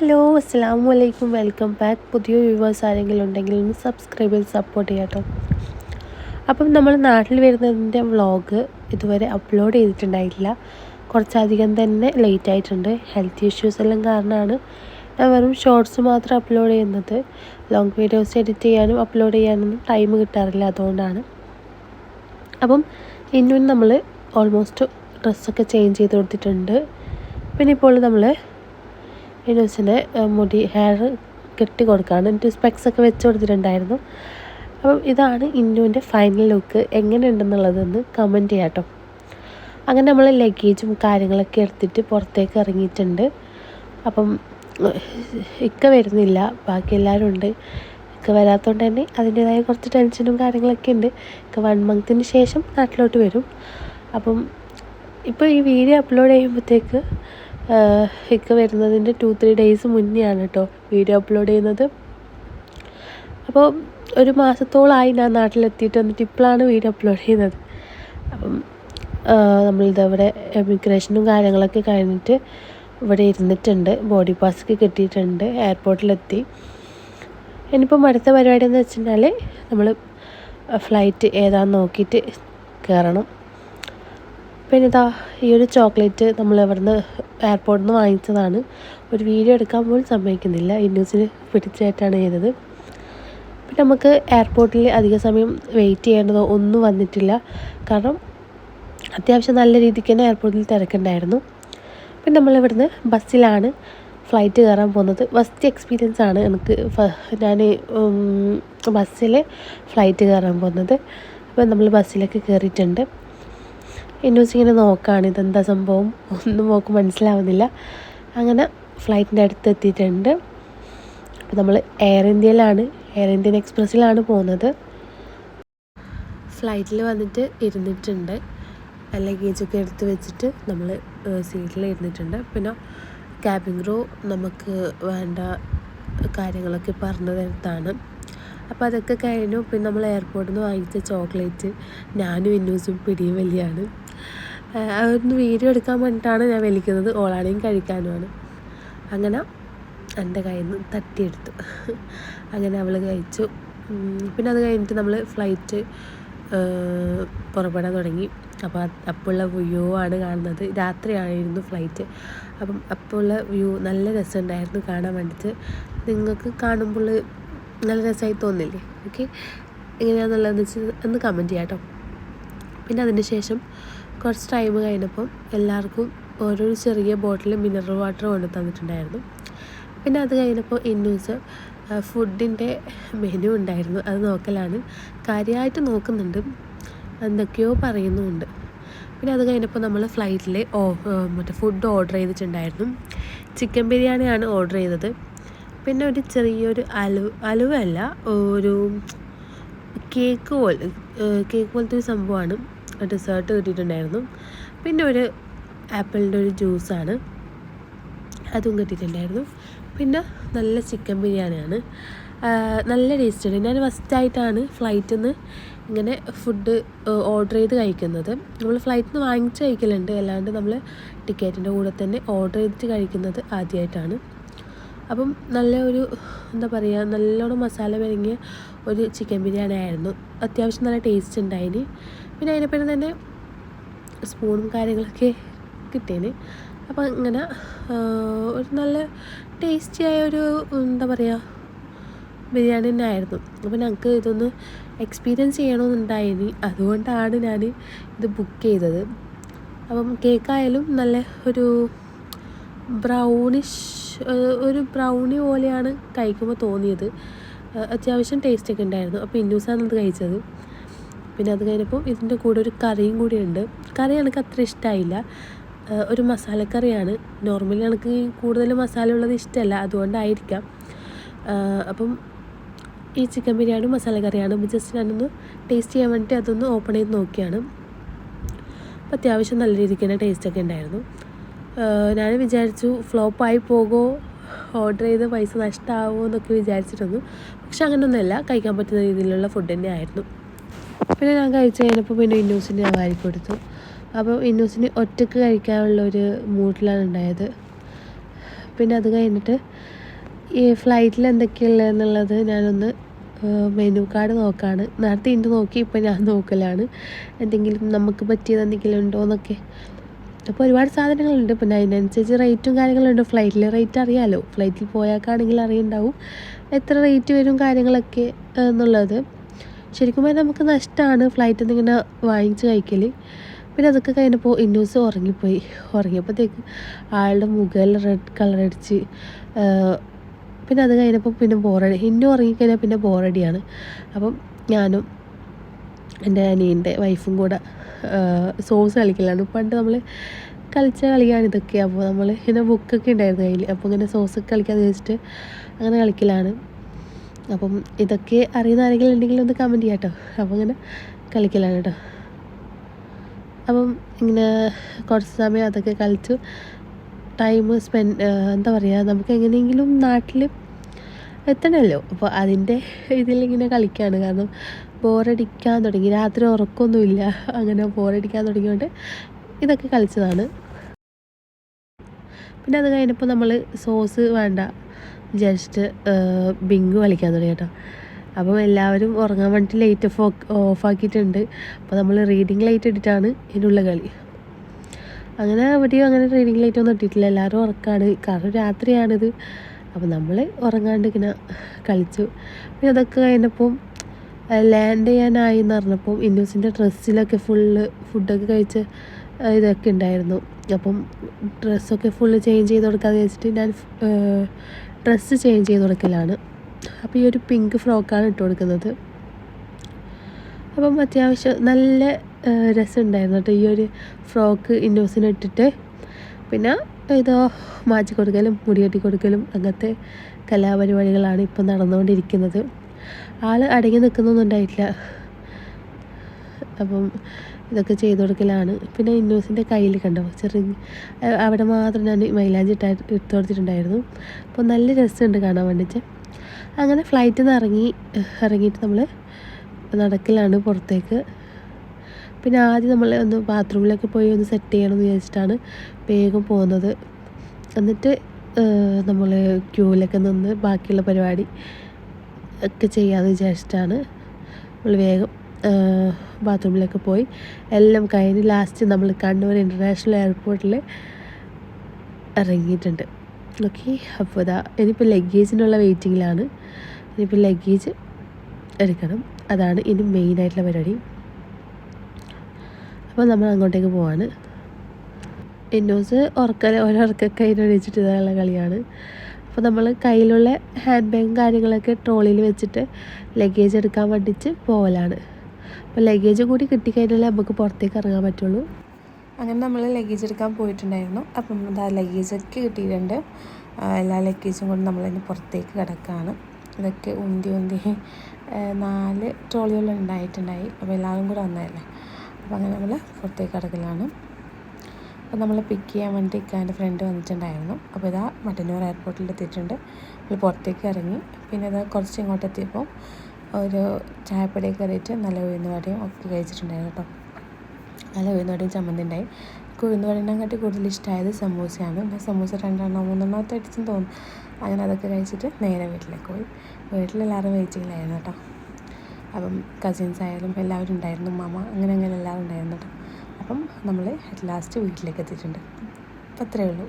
Hello അസ്സാം വലൈക്കും welcome back. പുതിയ വ്യൂവേഴ്സ് ആരെങ്കിലും ഉണ്ടെങ്കിൽ ഒന്ന് സബ്സ്ക്രൈബ് ചെയ്ത് സപ്പോർട്ട് ചെയ്യാം അപ്പം നമ്മൾ നാട്ടിൽ വരുന്നതിന്റെ വ്ളോഗ് ഇതുവരെ അപ്ലോഡ് ചെയ്തിട്ടുണ്ടായിട്ടില്ല. കുറച്ചധികം തന്നെ ലേറ്റ് ആയിട്ടുണ്ട്. ഹെൽത്ത് ഇഷ്യൂസ് എല്ലാം കാരണമാണ് ഞാൻ വെറും ഷോർട്സ് മാത്രം അപ്ലോഡ് ചെയ്യുന്നത്. ലോങ് വീഡിയോസ് എഡിറ്റ് ചെയ്യാനും അപ്ലോഡ് ചെയ്യാനൊന്നും ടൈം കിട്ടാറില്ല അതുകൊണ്ടാണ്. അപ്പം ഇന്നും നമ്മൾ ഓൾമോസ്റ്റ് ഡ്രസ്സൊക്കെ ചേഞ്ച് ചെയ്ത് കൊടുത്തിട്ടുണ്ട്. പിന്നെ ഇപ്പോൾ നമ്മൾ ഇനൂസിന് മുടി ഹെയർ കെട്ടി കൊടുക്കുകയാണ് എന്നിട്ട് സ്പെക്സ് ഒക്കെ വെച്ച് കൊടുത്തിട്ടുണ്ടായിരുന്നു. അപ്പം ഇതാണ് ഇന്നുവിന്റെ ഫൈനൽ ലുക്ക് എങ്ങനെയുണ്ടെന്നുള്ളതെന്ന് കമന്റ് ചെയ്യാം കേട്ടോ അങ്ങനെ നമ്മൾ ലഗേജും കാര്യങ്ങളൊക്കെ എടുത്തിട്ട് പുറത്തേക്ക് ഇറങ്ങിയിട്ടുണ്ട്. അപ്പം ഇക്ക വരുന്നില്ല. ബാക്കി എല്ലാവരും ഉണ്ട്. ഇക്ക വരാത്തതുകൊണ്ട് തന്നെ അതിന്റേതായ കുറച്ച് ടെൻഷനും കാര്യങ്ങളൊക്കെ ഉണ്ട്. ഇക്ക വൺ മന്തിന് ശേഷം നാട്ടിലോട്ട് വരും. അപ്പം ഇപ്പോൾ ഈ വീഡിയോ അപ്ലോഡ് ചെയ്യുമ്പോഴത്തേക്ക് ഇക്ക വരുന്നതിന്റെ ടു ത്രീ ഡേയ്സ് മുന്നെയാണ് കേട്ടോ വീഡിയോ അപ്ലോഡ് ചെയ്യുന്നത്. അപ്പോൾ ഒരു മാസത്തോളമായി ഞാൻ നാട്ടിലെത്തിയിട്ട് വന്നിട്ട് ഇപ്പോഴാണ് വീഡിയോ അപ്ലോഡ് ചെയ്യുന്നത്. അപ്പം നമ്മളിതവിടെ എമിഗ്രേഷനും കാര്യങ്ങളൊക്കെ കഴിഞ്ഞിട്ട് ഇവിടെ ഇരുന്നിട്ടുണ്ട്. ബോഡി പാസ്സൊക്കെ കിട്ടിയിട്ടുണ്ട്. എയർപോർട്ടിലെത്തി ഇനിയിപ്പം അടുത്ത പരിപാടി എന്ന് വെച്ചിട്ടുണ്ടെങ്കിൽ നമ്മൾ ഫ്ലൈറ്റ് ഏതാന്ന് നോക്കിയിട്ട് കയറണം പിന്നെ ഇതാ ഈ ഒരു ചോക്ലേറ്റ് നമ്മൾ ഇവിടുന്ന് എയർപോർട്ടിൽ നിന്ന് വാങ്ങിച്ചതാണ്. ഒരു വീഡിയോ എടുക്കാൻ പോലും സമ്മതിക്കുന്നില്ല. ഇന്നൂസിന് പിടിച്ചായിട്ടാണ് ചെയ്തത്. പിന്നെ നമുക്ക് എയർപോർട്ടിൽ അധിക സമയം വെയിറ്റ് ചെയ്യേണ്ടതോ ഒന്നും വന്നിട്ടില്ല. കാരണം അത്യാവശ്യം നല്ല രീതിക്ക് തന്നെ എയർപോർട്ടിൽ തിരക്കുണ്ടായിരുന്നു. പിന്നെ നമ്മളിവിടുന്ന് ബസ്സിലാണ് ഫ്ലൈറ്റ് കയറാൻ പോകുന്നത്. ഫസ്റ്റ് എക്സ്പീരിയൻസ് ആണ് എനിക്ക് ഞാൻ ബസ്സിൽ ഫ്ലൈറ്റ് കയറാൻ പോകുന്നത്. അപ്പോൾ നമ്മൾ ബസ്സിലൊക്കെ കയറിയിട്ടുണ്ട്. എന്നൂസ് ഇങ്ങനെ നോക്കുകയാണ് ഇതെന്താ സംഭവം? ഒന്നും നോക്ക് മനസ്സിലാവുന്നില്ല. അങ്ങനെ ഫ്ലൈറ്റിന്റെ അടുത്ത് എത്തിയിട്ടുണ്ട് അപ്പോൾ നമ്മൾ എയർ ഇന്ത്യയിലാണ്. എയർ ഇന്ത്യൻ എക്സ്പ്രസ്സിലാണ് പോകുന്നത്. ഫ്ലൈറ്റിൽ വന്നിട്ട് ഇരുന്നിട്ടുണ്ട്. ലഗേജൊക്കെ എടുത്ത് വെച്ചിട്ട് നമ്മൾ സീറ്റിൽ ഇരുന്നിട്ടുണ്ട്. പിന്നെ ക്യാബിൻ ക്രൂ നമുക്ക് വേണ്ട കാര്യങ്ങളൊക്കെ പറഞ്ഞു തരത്താണ് അപ്പോൾ അതൊക്കെ കഴിഞ്ഞു. പിന്നെ നമ്മൾ എയർപോർട്ടിൽ നിന്ന് വാങ്ങിച്ച ചോക്ലേറ്റ് ഞാനും ഇന്നൂസും പിടിയും വലിയാണ്. അതൊന്ന് വീഡിയോ എടുക്കാൻ വേണ്ടിയിട്ടാണ് ഞാൻ വലിക്കുന്നത് ഓളാണെയും കഴിക്കാനുമാണ്. അങ്ങനെ എന്റെ കയ്യിൽ നിന്ന് തട്ടിയെടുത്തു. അങ്ങനെ അവൾ കഴിച്ചു. പിന്നെ അത് കഴിഞ്ഞിട്ട് നമ്മൾ ഫ്ലൈറ്റ് പുറപ്പെടാൻ തുടങ്ങി. അപ്പോൾ അപ്പോഴുള്ള വ്യൂ ആണ് കാണുന്നത്. രാത്രിയായിരുന്നു ഫ്ലൈറ്റ് അപ്പം അപ്പോഴുള്ള വ്യൂ നല്ല രസമുണ്ടായിരുന്നു കാണാൻ വേണ്ടിയിട്ട്. നിങ്ങൾക്ക് കാണുമ്പോൾ നല്ല രസമായി തോന്നില്ലേ? ഓക്കെ എങ്ങനെയാണെന്നുള്ളതെന്ന് വെച്ച് ഒന്ന് കമന്റ് ചെയ്യാം കേട്ടോ പിന്നെ അതിന് ശേഷം കുറച്ച് ടൈം കഴിഞ്ഞപ്പം എല്ലാവർക്കും ഓരോ ചെറിയ ബോട്ടിൽ മിനറൽ വാട്ടർ കൊണ്ട് തന്നിട്ടുണ്ടായിരുന്നു. പിന്നെ അത് കഴിഞ്ഞപ്പോൾ ഇന്നൂസ് ഫുഡിന്റെ മെനു ഉണ്ടായിരുന്നു. അത് നോക്കലാണ്. കാര്യമായിട്ട് നോക്കുന്നുണ്ട്. എന്തൊക്കെയോ പറയുന്നുമുണ്ട്. പിന്നെ അത് കഴിഞ്ഞപ്പോൾ നമ്മൾ ഫ്ലൈറ്റിൽ മറ്റേ ഫുഡ് ഓർഡർ ചെയ്തിട്ടുണ്ടായിരുന്നു. ചിക്കൻ ബിരിയാണിയാണ് ഓർഡർ ചെയ്തത്. പിന്നെ ഒരു ചെറിയൊരു അലു അലുവല്ല ഒരു കേക്ക് പോലെ കേക്ക് പോലത്തെ ഒരു സംഭവമാണ്. ഡെസേർട്ട് കിട്ടിയിട്ടുണ്ടായിരുന്നു. പിന്നെ ഒരു ആപ്പിളിന്റെ ഒരു ജ്യൂസാണ്. അതും കിട്ടിയിട്ടുണ്ടായിരുന്നു. പിന്നെ നല്ല ചിക്കൻ ബിരിയാണിയാണ്. നല്ല ടേസ്റ്റ് ഉണ്ട് ഞാൻ ഫസ്റ്റായിട്ടാണ് ഫ്ലൈറ്റിൽ നിന്ന് ഇങ്ങനെ ഫുഡ് ഓർഡർ ചെയ്ത് കഴിക്കുന്നത്. നമ്മൾ ഫ്ലൈറ്റിൽ നിന്ന് വാങ്ങിച്ച് കഴിക്കലുണ്ട്. അല്ലാണ്ട് നമ്മൾ ടിക്കറ്റിന്റെ കൂടെ തന്നെ ഓർഡർ ചെയ്തിട്ട് കഴിക്കുന്നത് ആദ്യമായിട്ടാണ് അപ്പം നല്ല ഒരു എന്താ പറയുക നല്ലോണം മസാല വരങ്ങിയ ഒരു ചിക്കൻ ബിരിയാണി ആയിരുന്നു അത്യാവശ്യം നല്ല ടേസ്റ്റ് ഉണ്ടായിന്. പിന്നെ അതിനെപ്പറ്റി തന്നെ സ്പൂണും കാര്യങ്ങളൊക്കെ കിട്ടിയേന്. അപ്പം ഇങ്ങനെ ഒരു നല്ല ടേസ്റ്റിയായ ഒരു എന്താ പറയുക ബിരിയാണി തന്നെ ആയിരുന്നു. അപ്പോൾ ഞങ്ങൾക്ക് ഇതൊന്ന് എക്സ്പീരിയൻസ് ചെയ്യണമെന്നുണ്ടായിനി. അതുകൊണ്ടാണ് ഞാൻ ഇത് ബുക്ക് ചെയ്തത്. അപ്പം കേക്കായാലും നല്ല ഒരു ബ്രൗണിഷ് ഒരു ബ്രൗണി പോലെയാണ് കഴിക്കുമ്പോൾ തോന്നിയത്. അത്യാവശ്യം ടേസ്റ്റൊക്കെ ഉണ്ടായിരുന്നു. അപ്പോൾ ഇന്നൂസാണ് അത് കഴിച്ചത്. പിന്നെ അത് കഴിഞ്ഞപ്പോൾ ഇതിന്റെ കൂടെ ഒരു കറിയും കൂടി ഉണ്ട്. കറി എനിക്ക് അത്ര ഇഷ്ടമായില്ല ഒരു മസാലക്കറിയാണ്. നോർമലി എനിക്ക് കൂടുതൽ മസാല ഉള്ളത് ഇഷ്ടമല്ല. അതുകൊണ്ടായിരിക്കാം. അപ്പം ഈ ചിക്കൻ ബിരിയാണി മസാലക്കറിയാണ്. അപ്പം ജസ്റ്റ് ഞാനൊന്ന് ടേസ്റ്റ് ചെയ്യാൻ വേണ്ടി അതൊന്ന് ഓപ്പൺ ചെയ്ത് നോക്കിയാണ്. അപ്പം അത്യാവശ്യം നല്ല രീതിക്ക് തന്നെ ടേസ്റ്റൊക്കെ ഉണ്ടായിരുന്നു. ഞാൻ വിചാരിച്ചു ഫ്ലോപ്പായി പോകുമോ? ഓർഡർ ചെയ്ത് പൈസ നഷ്ടമാവുമോ എന്നൊക്കെ വിചാരിച്ചിട്ടൊന്നും. പക്ഷെ അങ്ങനെയൊന്നുമല്ല. കഴിക്കാൻ പറ്റുന്ന രീതിയിലുള്ള ഫുഡ് തന്നെ ആയിരുന്നു പിന്നെ ഞാൻ കഴിച്ച് കഴിഞ്ഞപ്പോൾ പിന്നെ ഇന്നൂസിന് ഞാൻ വാരി കൊടുത്തു. അപ്പോൾ ഇന്നൂസിന് ഒറ്റയ്ക്ക് കഴിക്കാനുള്ള ഒരു മൂഡിലാണ് ഉണ്ടായത്. പിന്നെ അത് കഴിഞ്ഞിട്ട് ഈ ഫ്ലൈറ്റിൽ എന്തൊക്കെയുള്ളതെന്നുള്ളത് ഞാനൊന്ന് മെനു കാർഡ് നോക്കാണ്. നേരത്തെ ഇന്ന് നോക്കി ഇപ്പം ഞാൻ നോക്കലാണ്. എന്തെങ്കിലും നമുക്ക് പറ്റിയത് എന്തെങ്കിലും ഉണ്ടോ എന്നൊക്കെ. അപ്പോൾ ഒരുപാട് സാധനങ്ങളുണ്ട്. പിന്നെ അതിനനുസരിച്ച് റേറ്റും കാര്യങ്ങളും ഉണ്ട്. ഫ്ലൈറ്റിലെ റേറ്റ് അറിയാമല്ലോ ഫ്ലൈറ്റിൽ പോയാക്കാണെങ്കിൽ അറിയുണ്ടാവും. എത്ര റേറ്റ് വരും കാര്യങ്ങളൊക്കെ എന്നുള്ളത്. ശരിക്കും പറഞ്ഞാൽ നമുക്ക് നഷ്ടമാണ് ഫ്ലൈറ്റിൽ നിന്ന് ഇങ്ങനെ വാങ്ങിച്ച് കഴിക്കൽ പിന്നെ അതൊക്കെ കഴിഞ്ഞപ്പോൾ ഇന്നൂസ് ഉറങ്ങിപ്പോയി. ഉറങ്ങിയപ്പോഴത്തേക്ക് ആളുടെ മുഖം റെഡ് കളർ അടിച്ച് പിന്നെ അത് കഴിഞ്ഞപ്പോൾ പിന്നെ ബോറടി ഇന്നും ഉറങ്ങിക്കഴിഞ്ഞാൽ പിന്നെ ബോറടിയാണ് അപ്പം ഞാനും എന്റെ അനിയന്റെ വൈഫും കൂടെ സോസ് കളിക്കലാണ്. പണ്ട് നമ്മൾ കളിച്ച കളിയാണ് ഇതൊക്കെ. അപ്പോൾ നമ്മൾ ഇങ്ങനെ ബുക്കൊക്കെ ഉണ്ടായിരുന്നു കയ്യിൽ അപ്പോൾ ഇങ്ങനെ സോസ് കളിക്കാമെന്ന് വെച്ചിട്ട് അങ്ങനെ കളിക്കലാണ്. അപ്പം ഇതൊക്കെ അറിയുന്ന ആരെങ്കിലും ഉണ്ടെങ്കിൽ ഒന്ന് കമന്റ് ചെയ്യാം കേട്ടോ അപ്പോൾ അങ്ങനെ കളിക്കലാണ് കേട്ടോ. അപ്പം ഇങ്ങനെ കുറച്ച് സമയം അതൊക്കെ കളിച്ചു. ടൈം സ്പെൻഡ് എന്താ പറയുക നമുക്ക് എങ്ങനെയെങ്കിലും നാട്ടിൽ എത്തണമല്ലോ. അപ്പോൾ അതിന്റെ ഇതിലിങ്ങനെ കളിക്കുകയാണ് കാരണം ബോറടിക്കാൻ തുടങ്ങി. രാത്രി ഉറക്കമൊന്നുമില്ല. അങ്ങനെ ബോറടിക്കാൻ തുടങ്ങിയോണ്ട് ഇതൊക്കെ കളിച്ചതാണ്. പിന്നെ അത് കഴിഞ്ഞപ്പോൾ നമ്മൾ സോസ് വേണ്ട. ജസ്റ്റ് ബിങ്ക് കളിക്കാൻ തുടങ്ങി കേട്ടോ. അപ്പം എല്ലാവരും ഉറങ്ങാൻ വേണ്ടിയിട്ട് ലൈറ്റ് ഓഫ് ഓഫാക്കിയിട്ടുണ്ട് അപ്പോൾ നമ്മൾ റീഡിങ് ലൈറ്റ് ഇട്ടിട്ടാണ് ഇതിനുള്ള കളി. അങ്ങനെ എവിടെയും അങ്ങനെ റീഡിങ് ലൈറ്റ് ഒന്നും ഇട്ടിട്ടില്ല. എല്ലാവരും ഉറക്കാണ്. കാരണം രാത്രിയാണിത്. അപ്പോൾ നമ്മൾ ഉറങ്ങാണ്ട് ഇങ്ങനെ കളിച്ചു. പിന്നെ അതൊക്കെ കഴിഞ്ഞപ്പം ലാൻഡ് ചെയ്യാനായി എന്ന് പറഞ്ഞപ്പം ഇന്നൂസിന്റെ ഡ്രസ്സിലൊക്കെ ഫുള്ള് ഫുഡൊക്കെ കഴിച്ച് ഇതൊക്കെ ഉണ്ടായിരുന്നു. അപ്പം ഡ്രസ്സൊക്കെ ഫുള്ള് ചേഞ്ച് ചെയ്ത് കൊടുക്കാമെന്ന് വെച്ചിട്ട് ഞാൻ ഡ്രസ്സ് ചേഞ്ച് ചെയ്ത് കൊടുക്കലാണ്. അപ്പോൾ ഈ ഒരു പിങ്ക് ഫ്രോക്കാണ് ഇട്ട് കൊടുക്കുന്നത്. അപ്പം അത്യാവശ്യം നല്ല രസമുണ്ടായിരുന്നു കേട്ടോ ഈ ഒരു ഫ്രോക്ക് ഇൻഡോസിന് ഇട്ടിട്ട്. പിന്നെ ഇതോ മാറ്റി കൊടുക്കലും മുടി കെട്ടി കൊടുക്കലും അങ്ങനത്തെ കലാപരിപാടികളാണ് ഇപ്പം നടന്നുകൊണ്ടിരിക്കുന്നത്. ആൾ അടങ്ങി നിൽക്കുന്നൊന്നും ഉണ്ടായിട്ടില്ല. അപ്പം ഇതൊക്കെ ചെയ്ത് കൊടുക്കലാണ്. പിന്നെ ഇന്നോസിന്റെ കയ്യിൽ കണ്ടോ? ചെറിയ അവിടെ മാത്രം ഞാൻ മൈലാഞ്ചി ഇട്ടാ ഇട്ട് കൊടുത്തിട്ടുണ്ടായിരുന്നു. അപ്പോൾ നല്ല രസമുണ്ട് കാണാൻ വേണ്ടിയിട്ട് അങ്ങനെ ഫ്ലൈറ്റിൽ നിന്ന് ഇറങ്ങി ഇറങ്ങിയിട്ട് നമ്മൾ നടക്കലാണ് പുറത്തേക്ക്. പിന്നെ ആദ്യം നമ്മൾ ഒന്ന് ബാത്റൂമിലൊക്കെ പോയി ഒന്ന് സെറ്റ് ചെയ്യണമെന്ന് വിചാരിച്ചിട്ടാണ് വേഗം പോകുന്നത്. എന്നിട്ട് നമ്മൾ ക്യൂവിലൊക്കെ നിന്ന് ബാക്കിയുള്ള പരിപാടി ഒക്കെ ചെയ്യാമെന്ന് വിചാരിച്ചിട്ടാണ് നമ്മൾ വേഗം ബാത്റൂമിലൊക്കെ പോയി. എല്ലാം കഴിഞ്ഞ് ലാസ്റ്റ് നമ്മൾ കണ്ണൂർ ഇന്റർനാഷണൽ എയർപോർട്ടിൽ ഇറങ്ങിയിട്ടുണ്ട്. ഓക്കെ അപ്പോൾ ഇതാ ഇനിയിപ്പോൾ ലഗേജിനുള്ള വെയിറ്റിങ്ങിലാണ് ഇനിയിപ്പോൾ ലഗേജ് എടുക്കണം. അതാണ് ഇനി മെയിനായിട്ടുള്ള പരിപാടി. അപ്പോൾ നമ്മൾ അങ്ങോട്ടേക്ക് പോവാണ്. എന്നോസ് ഉറക്കൽ അതിനെ അതിനൊഴിച്ചിട്ട് ഇതാനുള്ള കളിയാണ്. അപ്പോൾ നമ്മൾ കയ്യിലുള്ള ഹാൻഡ് ബാഗും കാര്യങ്ങളൊക്കെ ട്രോളിയിൽ വെച്ചിട്ട് ലഗേജ് എടുക്കാൻ വേണ്ടിയിട്ട് പോകലാണ് അപ്പോൾ ലഗേജ് കൂടി കിട്ടിക്കഴിഞ്ഞാലേ നമുക്ക് പുറത്തേക്ക് ഇറങ്ങാൻ പറ്റുള്ളൂ. അങ്ങനെ നമ്മൾ ലഗേജ് എടുക്കാൻ പോയിട്ടുണ്ടായിരുന്നു. അപ്പം എന്താ ലഗേജൊക്കെ കിട്ടിയിട്ടുണ്ട്. എല്ലാ ലഗേജും കൊണ്ട് നമ്മളിനി പുറത്തേക്ക് കിടക്കുകയാണ് ഇതൊക്കെ ഉന്തി ഉന്തി നാല് ട്രോളികൾ ഉണ്ടായിട്ടുണ്ടായി. അപ്പോൾ എല്ലാവരും കൂടെ വന്നതല്ലേ? അപ്പോൾ അങ്ങനെ നമ്മൾ പുറത്തേക്ക് കിടക്കലാണ്. അപ്പോൾ നമ്മൾ പിക്ക് ചെയ്യാൻ വേണ്ടി ഇക്കാന്റെ ഫ്രണ്ട് വന്നിട്ടുണ്ടായിരുന്നു. അപ്പോൾ ഇതാ മട്ടന്നൂർ എയർപോർട്ടിൽ എത്തിയിട്ടുണ്ട്. നമ്മൾ പുറത്തേക്ക് ഇറങ്ങി. പിന്നെ ഇതാ കുറച്ച് ഇങ്ങോട്ട് എത്തിയപ്പോൾ ഒരു ചായപ്പൊടി കയറിയിട്ട് നല്ല ഉഴുന്നുവടയും ഒക്കെ കഴിച്ചിട്ടുണ്ടായിരുന്നു കേട്ടോ. നല്ല ഉഴുന്നുവടയും ചമ്മന്തി ഉണ്ടായി. എനിക്ക് ഉഴുന്നുവടേനെക്കാട്ടി കൂടുതൽ ഇഷ്ടമായത് സമൂസയാണ്. ഞാൻ സമൂസ രണ്ടെണ്ണം മൂന്നെണ്ണമൊക്കെ അടിച്ചെന്ന് തോന്നും അങ്ങനെ അതൊക്കെ കഴിച്ചിട്ട് നേരെ വീട്ടിലേക്ക് പോയി. വീട്ടിലെല്ലാവരും വെയിറ്റിങ്ങിലായിരുന്നു കേട്ടോ. അപ്പം കസിൻസ് ആയാലും എല്ലാവരും ഉണ്ടായിരുന്നു മാമ അങ്ങനെ അങ്ങനെ എല്ലാവരും ഉണ്ടായിരുന്നു കേട്ടോ. അപ്പം നമ്മൾ അറ്റ് ലാസ്റ്റ് വീട്ടിലേക്ക് എത്തിയിട്ടുണ്ട്. അപ്പം അത്രയേ ഉള്ളൂ.